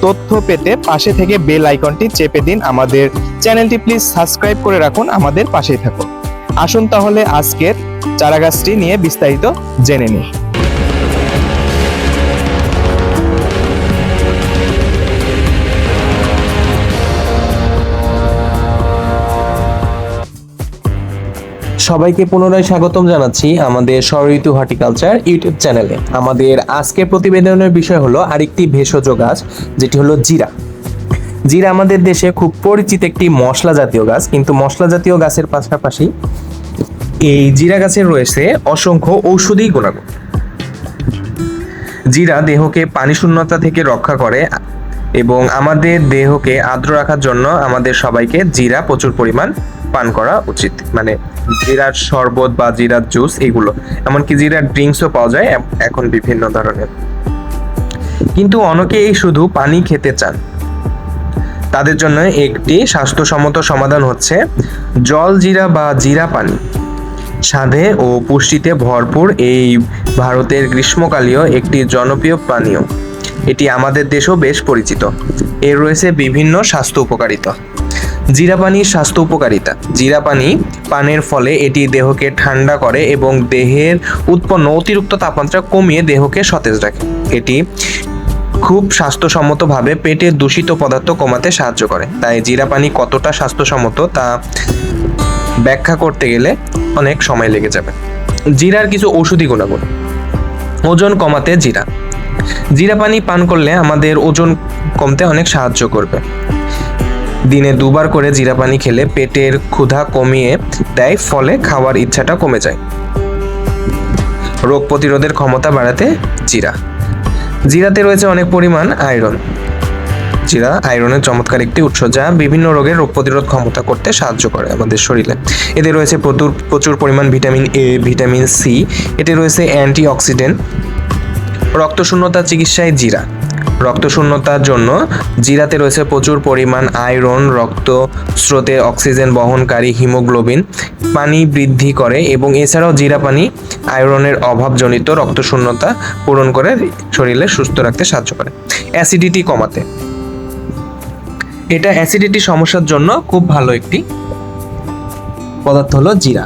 তথ্য পেতে পাশে থেকে বেল আইকনটি চেপে দিন আমাদের চ্যানেলটি। প্লিজ সাবস্ক্রাইব করে রাখুন আমাদের পাশেই থাকুন। আসুন তাহলে আজকের চারাগাছটি নিয়ে বিস্তারিত জেনে নিই। সবাইকে পুনরায় স্বাগতম জানাচ্ছি আমাদের ষড়ঋতু হর্টিকালচার ইউটিউব চ্যানেলে। আমাদের আজকের প্রতিবেদনের বিষয় হলো আরেকটি ভেষজ গাছ, যেটি হলো জিরা। জিরা আমাদের দেশে খুব পরিচিত একটি মশলা জাতীয় গাছ, কিন্তু মশলা জাতীয় গাছের পাশাপাশি এই জিরা গাছের রয়েছে অসংখ্য ঔষধি গুণাগুণ। জিরা দেহকে পানি শূন্যতা থেকে রক্ষা করে এবং আমাদের দেহকে আর্দ্র রাখার জন্য আমাদের সবাইকে জিরা প্রচুর পরিমাণ পান করা উচিত। মানে জিরার শরবত বা জিরার জুস এগুলো। এমনকি জিরার ড্রিঙ্কসও পাওয়া যায় এখন বিভিন্ন ধরনের। কিন্তু অনেকেই শুধু পানি খেতে চান। তাদের জন্য একটি স্বাস্থ্যসম্মত সমাধান হচ্ছে জল জিরা বা জিরা পানি। স্বাদে ও পুষ্টিতে ভরপুর এই ভারতের গ্রীষ্মকালীয় একটি জনপ্রিয় পানীয়। এটি আমাদের দেশেও বেশ পরিচিত। এর রয়েছে বিভিন্ন স্বাস্থ্য উপকারিতা। জিরা পানির স্বাস্থ্য উপকারিতা। জিরা পানি পানের ফলে এটি দেহকে ঠান্ডা করে এবং দেহের উৎপন্ন অতিরিক্ত তাপমাত্রা কমিয়ে দেহকে সতেজ রাখে। এটি খুব স্বাস্থ্যসম্মতভাবে পেটের দূষিত পদার্থ কমাতে সাহায্য করে। তাই জিরা পানি কতটা স্বাস্থ্যসম্মত তা ব্যাখ্যা করতে গেলে অনেক সময় লেগে যাবে। জিরার কিছু ঔষধি গুণাগুণ। ওজন কমাতে জিরা। জিরা পানি পান করলে আমাদের ওজন কমতে অনেক সাহায্য করবে। দিনে দুবার করে জিরা পানি খেলে পেটের ক্ষুধা কমিয়ে দেয়, ফলে খাওয়ার ইচ্ছাটা কমে যায়। রোগ প্রতিরোধের ক্ষমতা বাড়াতে জিরা। জিরাতে রয়েছে অনেক পরিমাণ আয়রন। জিরা আয়রনের চমৎকার একটি উৎস যা বিভিন্ন রোগের রোগ প্রতিরোধ ক্ষমতা করতে সাহায্য করে আমাদের শরীরে। এতে রয়েছে প্রচুর প্রচুর পরিমাণ ভিটামিন এ, ভিটামিন সি, এতে রয়েছে অ্যান্টি অক্সিডেন্ট রক্তশূন্যতা চিকিৎসায় জিরা। রক্তশূন্যতার জন্য জিরাতে রয়েছে প্রচুর পরিমাণ আয়রন, রক্ত স্রোতে অক্সিজেন বহনকারী হিমোগ্লোবিন, পানি বৃদ্ধি করে এবং এছাড়াও জিরা পানি আয়রনের অভাবজনিত রক্তশূন্যতা পূরণ করে শরীরে সুস্থ রাখতে সাহায্য করে। অ্যাসিডিটি কমাতে। এটা অ্যাসিডিটি সমস্যার জন্য খুব ভালো একটি পদার্থ হলো জিরা।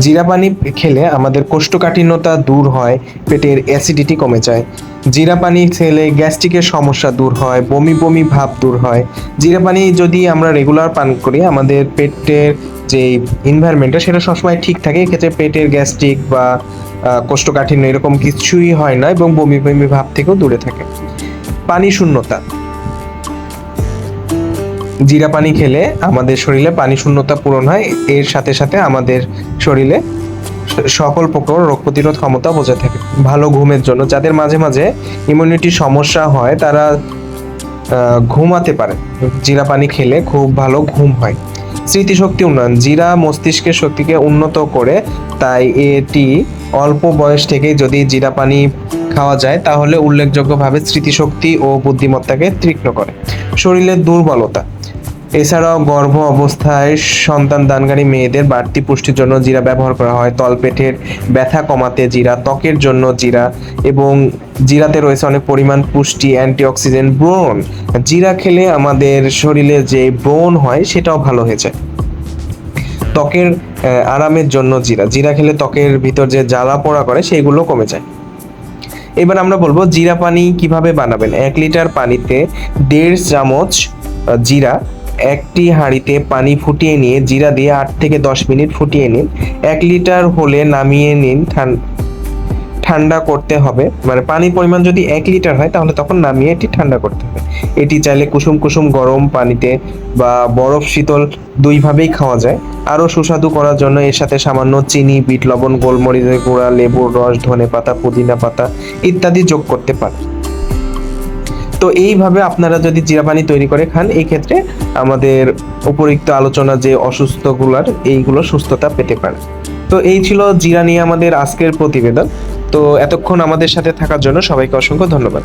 জিরা পানি খেলে আমাদের কোষ্ঠকাঠিন্যতা দূর হয়, পেটের অ্যাসিডিটি কমে যায়। জিরা পানি খেলে গ্যাস্ট্রিকের সমস্যা দূর হয়, বমি বমি ভাব দূর হয়। জিরা পানি যদি আমরা রেগুলার পান করি, আমাদের পেটের যে এনভায়রনমেন্টটা সেটা সবসময় ঠিক থাকে। এক্ষেত্রে পেটের গ্যাস্ট্রিক বা কোষ্ঠকাঠিন্য এরকম কিছুই হয় না এবং বমি বমি ভাব থেকেও দূরে থাকে। পানি শূন্যতা। জিরা পানি খেলে আমাদের শরীরে পানি শূন্যতা পূরণ হয়। এর সাথে সাথে আমাদের শরীরে সকল প্রকার রোগ প্রতিরোধ ক্ষমতা বজায় থাকে। ভালো ঘুমের জন্য। যাদের মাঝে মাঝে ইমিউনিটি সমস্যা হয়, তারা ঘুমাতে পারে। জিরা পানি খেলে খুব ভালো ঘুম হয়। স্মৃতিশক্তি উন্নয়ন। জিরা মস্তিষ্কের শক্তিকে উন্নত করে, তাই এটি অল্প বয়স থেকে যদি জিরা পানি খাওয়া যায়, তাহলে উল্লেখযোগ্যভাবে স্মৃতিশক্তি ও বুদ্ধিমত্তাকে তীক্ষ্ণ করে। শরীরের দুর্বলতা। এছাড়াও গর্ভ অবস্থায় সন্তান দানকারী মেয়েদের বাড়তি পুষ্টির জন্য জিরা ব্যবহার করা হয়। তলপেটের ব্যথা কমাতে জিরা, ত্বকের জন্য জিরা এবং জিরাতে রয়েছে অনেক পরিমাণ পুষ্টি, অ্যান্টিঅক্সিডেন্ট, ব্রণ। জিরা খেলে আমাদের শরীরে যে ব্রণ হয় সেটাও ভালো হয়ে যায়। ত্বকের আরামের জন্য জিরা। জিরা খেলে ত্বকের ভিতর যে জ্বালা পোড়া করে সেইগুলো কমে যায়। এবার আমরা বলব জিরা পানি কীভাবে বানাবেন? এক লিটার পানিতে দেড় চামচ জিরা একটি হাঁড়িতে পানি ফুটিয়ে নিয়ে জিরা দিয়ে আট থেকে দশ মিনিট ফুটিয়ে নিন। এক লিটার হলে নামিয়ে নিন, ঠান- ঠান্ডা করতে হবে। মানে পানির পরিমাণ যদি এক লিটার হয়, তাহলে তখন নামিয়ে এটি ঠান্ডা করতে হবে। এটি চাইলে কুসুম কুসুম গরম পানিতে বা বরফ শীতল দুইভাবেই খাওয়া যায়। আরও সুস্বাদু করার জন্য এর সাথে সামান্য চিনি, বিট, লবণ, গোলমরিচের গুঁড়া, লেবুর রস ধনে পাতা পুদিনা পাতা ইত্যাদি যোগ করতে পারেন। তো এইভাবে আপনারা যদি জিরা পানি তৈরি করে খান, এই ক্ষেত্রে আমাদের উপরিক্ত আলোচনা যে অসুস্থগুলার, এইগুলো সুস্থতা পেতে পারে। তো এই ছিল জিরা নিয়ে আমাদের আজকের প্রতিবেদন। তো এতক্ষণ আমাদের সাথে থাকার জন্য সবাইকে অসংখ্য ধন্যবাদ।